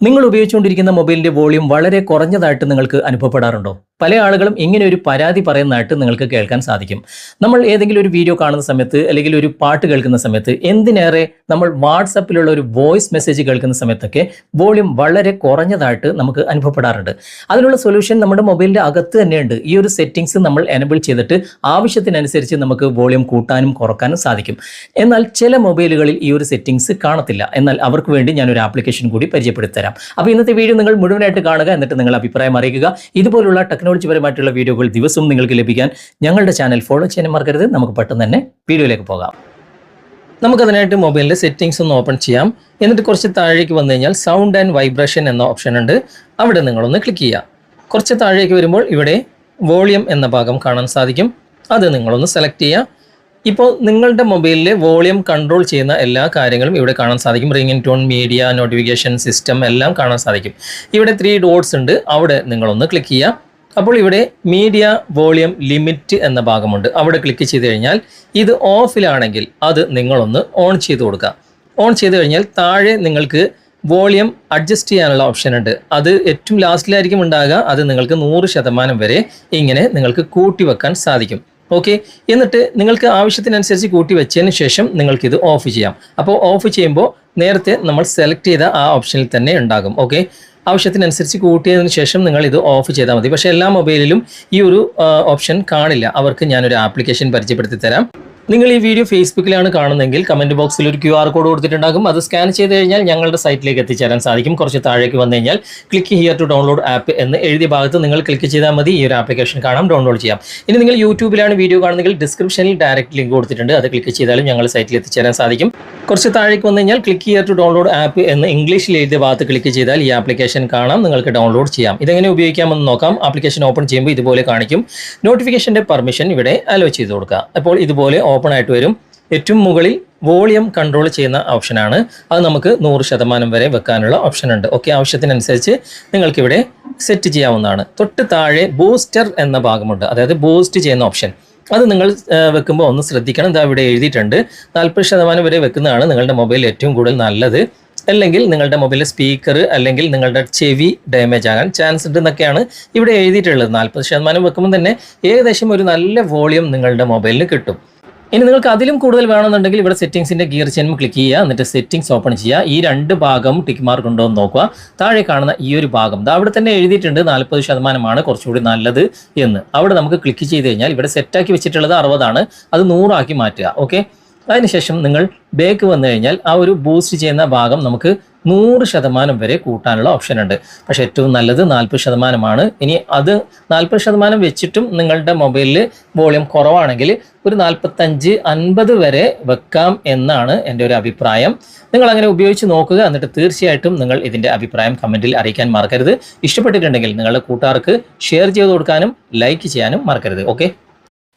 നിങ്ങൾ ഉപയോഗിച്ചുകൊണ്ടിരിക്കുന്ന മൊബൈലിന്റെ വോളിയം വളരെ കുറഞ്ഞതായിട്ട് നിങ്ങൾക്ക് അനുഭവപ്പെടാറുണ്ടോ? പല ആളുകളും ഇങ്ങനെ ഒരു പരാതി പറയുന്നതായിട്ട് നിങ്ങൾക്ക് കേൾക്കാൻ സാധിക്കും. നമ്മൾ ഏതെങ്കിലും ഒരു വീഡിയോ കാണുന്ന സമയത്ത് അല്ലെങ്കിൽ ഒരു പാട്ട് കേൾക്കുന്ന സമയത്ത് എന്തിനേറെ നമ്മൾ വാട്സപ്പിലുള്ള ഒരു വോയിസ് മെസ്സേജ് കേൾക്കുന്ന സമയത്തൊക്കെ വോളിയം വളരെ കുറഞ്ഞതായിട്ട് നമുക്ക് അനുഭവപ്പെടാറുണ്ട്. അതിനുള്ള സൊല്യൂഷൻ നമ്മുടെ മൊബൈലിന്റെ അകത്ത് തന്നെയുണ്ട്. ഈ ഒരു സെറ്റിംഗ്സ് നമ്മൾ എനബിൾ ചെയ്തിട്ട് ആവശ്യത്തിനനുസരിച്ച് നമുക്ക് വോളിയം കൂട്ടാനും കുറക്കാനും സാധിക്കും. എന്നാൽ ചില മൊബൈലുകളിൽ ഈ ഒരു സെറ്റിംഗ്സ് കാണത്തില്ല. എന്നാൽ അവർക്ക് വേണ്ടി ഞാൻ ഒരു ആപ്ലിക്കേഷൻ കൂടി പരിചയപ്പെടുത്തി തരാം അപ്പോൾ ഇന്നത്തെ വീഡിയോ നിങ്ങൾ മുഴുവനായിട്ട് കാണുക എന്നിട്ട് നിങ്ങൾ അഭിപ്രായം അറിയിക്കുക. ഇതുപോലുള്ള ടെക്നോളജി പരമായിട്ടുള്ള വീഡിയോകൾ ദിവസവും നിങ്ങൾക്ക് ലഭിക്കാൻ ഞങ്ങളുടെ ചാനൽ ഫോളോ ചെയ്യാൻ മറക്കരുത്. നമുക്ക് പെട്ടെന്ന് തന്നെ വീഡിയോയിലേക്ക് പോകാം. നമുക്കതിനായിട്ട് മൊബൈലിന്റെ സെറ്റിംഗ്സ് ഒന്ന് ഓപ്പൺ ചെയ്യാം. എന്നിട്ട് കുറച്ച് താഴേക്ക് വന്നു കഴിഞ്ഞാൽ സൗണ്ട് ആൻഡ് വൈബ്രേഷൻ എന്ന ഓപ്ഷൻ ഉണ്ട്. അവിടെ നിങ്ങളൊന്ന് ക്ലിക്ക് ചെയ്യുക. കുറച്ച് താഴേക്ക് വരുമ്പോൾ ഇവിടെ വോളിയം എന്ന ഭാഗം കാണാൻ സാധിക്കും. അത് നിങ്ങളൊന്ന് സെലക്ട് ചെയ്യുക. ഇപ്പോൾ നിങ്ങളുടെ മൊബൈലിലെ വോളിയം കൺട്രോൾ ചെയ്യുന്ന എല്ലാ കാര്യങ്ങളും ഇവിടെ കാണാൻ സാധിക്കും. Ringtone media notification system എല്ലാം കാണാൻ സാധിക്കും. ഇവിടെ ത്രീ ഡോട്ട്സ് ഉണ്ട്. അവിടെ നിങ്ങളൊന്ന് ക്ലിക്ക് ചെയ്യുക. അപ്പോൾ ഇവിടെ മീഡിയ വോളിയം ലിമിറ്റ് എന്ന ഭാഗമുണ്ട്. അവിടെ ക്ലിക്ക് ചെയ്ത് കഴിഞ്ഞാൽ ഇത് ഓഫിലാണെങ്കിൽ അത് നിങ്ങളൊന്ന് ഓൺ ചെയ്ത് കൊടുക്കുക. ഓൺ ചെയ്ത് കഴിഞ്ഞാൽ താഴെ നിങ്ങൾക്ക് വോളിയം അഡ്ജസ്റ്റ് ചെയ്യാനുള്ള ഓപ്ഷൻ ഉണ്ട്. അത് ഏറ്റവും ലാസ്റ്റിലായിരിക്കും ഉണ്ടാകുക. അത് നിങ്ങൾക്ക് നൂറ് ശതമാനം വരെ ഇങ്ങനെ നിങ്ങൾക്ക് കൂട്ടി വെക്കാൻ സാധിക്കും. ഓക്കെ എന്നിട്ട് നിങ്ങൾക്ക് ആവശ്യത്തിനനുസരിച്ച് കൂട്ടി വെച്ചതിന് ശേഷം നിങ്ങൾക്കിത് ഓഫ് ചെയ്യാം. അപ്പോൾ ഓഫ് ചെയ്യുമ്പോൾ നേരത്തെ നമ്മൾ സെലക്ട് ചെയ്ത ആ ഓപ്ഷനിൽ തന്നെ ഉണ്ടാകും. ഓക്കെ ആവശ്യത്തിനനുസരിച്ച് കൂട്ടിയതിന് ശേഷം നിങ്ങൾ ഇത് ഓഫ് ചെയ്താൽ മതി. പക്ഷേ എല്ലാ മൊബൈലിലും ഈ ഒരു ഓപ്ഷൻ കാണില്ല. അവർക്ക് ഞാനൊരു ആപ്ലിക്കേഷൻ പരിചയപ്പെടുത്തി തരാം. നിങ്ങൾ ഈ വീഡിയോ ഫേസ്ബുക്കിലാണ് കാണുന്നതെങ്കിൽ കമന്റ് ബോക്സിൽ ഒരു ക്യു ആർ കോഡ് കൊടുത്തിട്ടുണ്ടാകും. അത് സ്കാൻ ചെയ്ത് കഴിഞ്ഞാൽ ഞങ്ങളുടെ സൈറ്റിലേക്ക് എത്തിച്ചേരാൻ സാധിക്കും. കുറച്ച് താഴേക്ക് വന്നു കഴിഞ്ഞാൽ click here to download app എന്ന് എഴുതിയ ഭാഗത്ത് നിങ്ങൾ ക്ലിക്ക് ചെയ്താൽ മതി. ഈ ഒരു ആപ്ലിക്കേഷൻ കാണാം. ഡൗൺലോഡ് ചെയ്യാം. ഇനി നിങ്ങൾ യൂട്യൂബിലാണ് വീഡിയോ കാണുന്നതെങ്കിൽ ഡിസ്ക്രിപ്ഷനിൽ ഡയറക്റ്റ് ലിങ്ക് കൊടുത്തിട്ടുണ്ട്. അത് ക്ലിക്ക് ചെയ്താലും ഞങ്ങൾ സൈറ്റിൽ എത്തിച്ചേരാൻ സാധിക്കും. കുറച്ച് താഴേക്ക് വന്നു കഴിഞ്ഞാൽ click here to download app എന്ന് ഇംഗ്ലീഷിൽ എഴുതിയ ഭാഗത്ത് ക്ലിക്ക് ചെയ്താൽ ഈ ആപ്ലിക്കേഷൻ കാണാം. നിങ്ങൾക്ക് ഡൗൺലോഡ് ചെയ്യാം. ഇതെങ്ങനെ ഉപയോഗിക്കാമെന്ന് നോക്കാം. ആപ്ലിക്കേഷൻ ഓപ്പൺ ചെയ്യുമ്പോൾ ഇതുപോലെ കാണിക്കും. നോട്ടിഫിക്കേഷന്റെ പെർമിഷൻ ഇവിടെ അലോ ചെയ്ത് കൊടുക്കുക. അപ്പോൾ ഇതുപോലെ ഓപ്പൺ ആയിട്ട് വരും. ഏറ്റവും മുകളിൽ വോളിയം കൺട്രോൾ ചെയ്യുന്ന ഓപ്ഷനാണ് അത് നമുക്ക് നൂറ് ശതമാനം വരെ വെക്കാനുള്ള ഓപ്ഷൻ ഉണ്ട്. ഓക്കെ ആവശ്യത്തിനനുസരിച്ച് നിങ്ങൾക്കിവിടെ സെറ്റ് ചെയ്യാവുന്നതാണ്. തൊട്ട് താഴെ ബൂസ്റ്റർ എന്ന ഭാഗമുണ്ട്. അതായത് ബൂസ്റ്റ് ചെയ്യുന്ന ഓപ്ഷൻ അത് നിങ്ങൾ വെക്കുമ്പോൾ ഒന്ന് ശ്രദ്ധിക്കണം. ഇതാ ഇവിടെ എഴുതിയിട്ടുണ്ട്. നാൽപ്പത് ശതമാനം വരെ വെക്കുന്നതാണ് നിങ്ങളുടെ മൊബൈൽ ഏറ്റവും കൂടുതൽ നല്ലത്. അല്ലെങ്കിൽ നിങ്ങളുടെ മൊബൈലിലെ സ്പീക്കർ അല്ലെങ്കിൽ നിങ്ങളുടെ ചെവി ഡാമേജ് ആകാൻ ചാൻസ് ഉണ്ട് എന്നൊക്കെയാണ് ഇവിടെ എഴുതിയിട്ടുള്ളത്. നാൽപ്പത് ശതമാനം വെക്കുമ്പോൾ തന്നെ ഏകദേശം ഒരു നല്ല വോളിയം നിങ്ങളുടെ മൊബൈലിന് കിട്ടും. ഇനി നിങ്ങൾക്ക് അതിലും കൂടുതൽ വേണമെന്നുണ്ടെങ്കിൽ ഇവിടെ സെറ്റിംഗ്സിന്റെ ഗിയർ ചെയിൻ ക്ലിക്ക് ചെയ്യുക എന്നിട്ട് സെറ്റിംഗ്സ് ഓപ്പൺ ചെയ്യുക. ഈ രണ്ട് ഭാഗം ടിക്ക് മാർക്ക് ഉണ്ടോ എന്ന് നോക്കുക. താഴെ കാണുന്ന ഈ ഒരു ഭാഗം. അവിടെ തന്നെ എഴുതിയിട്ടുണ്ട് നാൽപ്പത് ശതമാനമാണ് കുറച്ചുകൂടി നല്ലത് എന്ന്. അവിടെ നമുക്ക് ക്ലിക്ക് ചെയ്ത് കഴിഞ്ഞാൽ ഇവിടെ സെറ്റാക്കി വെച്ചിട്ടുള്ളത് അറുപതാണ്. അത് നൂറാക്കി മാറ്റുക. ഓക്കെ അതിനുശേഷം നിങ്ങൾ ബേക്ക് വന്നു കഴിഞ്ഞാൽ ആ ഒരു ബൂസ്റ്റ് ചെയ്യുന്ന ഭാഗം നമുക്ക് നൂറ് ശതമാനം വരെ കൂട്ടാനുള്ള ഓപ്ഷൻ ഉണ്ട്. പക്ഷെ ഏറ്റവും നല്ലത് നാൽപ്പത് ശതമാനമാണ്. ഇനി അത് നാൽപ്പത് ശതമാനം വെച്ചിട്ടും നിങ്ങളുടെ മൊബൈലിൽ വോളിയം കുറവാണെങ്കിൽ ഒരു നാൽപ്പത്തഞ്ച് അൻപത് വരെ വെക്കാം എന്നാണ് എന്റെ ഒരു അഭിപ്രായം. നിങ്ങൾ അങ്ങനെ ഉപയോഗിച്ച് നോക്കുക. എന്നിട്ട് തീർച്ചയായിട്ടും നിങ്ങൾ ഇതിന്റെ അഭിപ്രായം കമന്റിൽ അറിയിക്കാൻ മറക്കരുത്. ഇഷ്ടപ്പെട്ടിട്ടുണ്ടെങ്കിൽ നിങ്ങളുടെ കൂട്ടുകാർക്ക് ഷെയർ ചെയ്ത് കൊടുക്കാനും ലൈക്ക് ചെയ്യാനും മറക്കരുത്. ഓക്കെ